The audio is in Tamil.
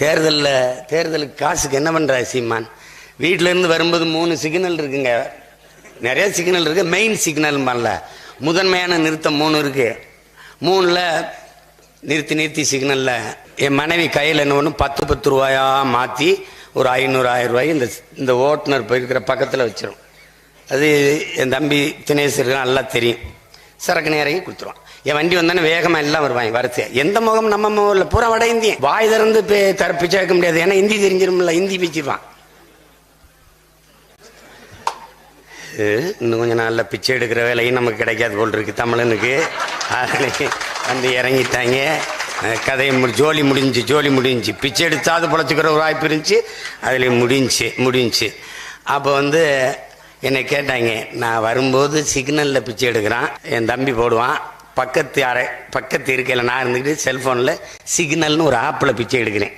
தேர்தலில் தேர்தலுக்கு காசுக்கு என்ன பண்ணுற சீமான்? வீட்டிலேருந்து வரும்போது மூணு சிக்னல் இருக்குங்க. நிறைய சிக்னல் இருக்குது மெயின் சிக்னல் பண்ணல முதன்மையான நிறுத்தம் மூணு இருக்குது மூணில் நிறுத்தி நிறுத்தி சிக்னலில் என் மனைவி கையில் என்ன ஒன்று பத்து பத்து ரூபாயாக மாற்றி ஒரு ஐநூறு ஆயிரம் ரூபாய் இந்த இந்த ஓட்டுநர் போயிருக்கிற பக்கத்தில் வச்சிரும். அது என் தம்பி தினேஷ் இருக்கான் நல்லா தெரியும். சரக்கு நேரையும் கொடுத்துருவான். என் வண்டி வந்தானே வேகமா எல்லாம் வருவாங்க வரிசையா எந்த முகம் நம்ம முகம் பூரா வட இந்தியன் வாய் திறந்து பே- தர பிச்சை வைக்க முடியாது. ஏன்னா ஹிந்தி தெரிஞ்சிருமில்ல ஹிந்தி பிச்சிருவான் இன்னும் கொஞ்சம் நாளில் பிச்சை எடுக்கிற வேலையும் நமக்கு கிடைக்காது போல் இருக்கு தமிழனுக்கு. அதனால வந்து இறங்கிட்டாங்க. அஹ் கதையை முடி ஜோலி முடிஞ்சு ஜோலி முடிஞ்சு. பிச்சை எடுத்தாவது பொழைச்சிக்கிற ஒரு வாய்ப்பு இருந்துச்சு. அதில் முடிஞ்சு முடிஞ்சு. அப்போ வந்து என்னை கேட்டாங்க நான் வரும்போது சிக்னலில் பிச்சை எடுக்கிறான் என் தம்பி போடுவான். பக்கத்து யாரை பக்கத்து இருக்கையில் நான் இருந்துக்கிட்டு செல்ஃபோனில் சிக்னல்னு ஒரு ஆப்பில் பிச்சை எடுக்கிறேன்.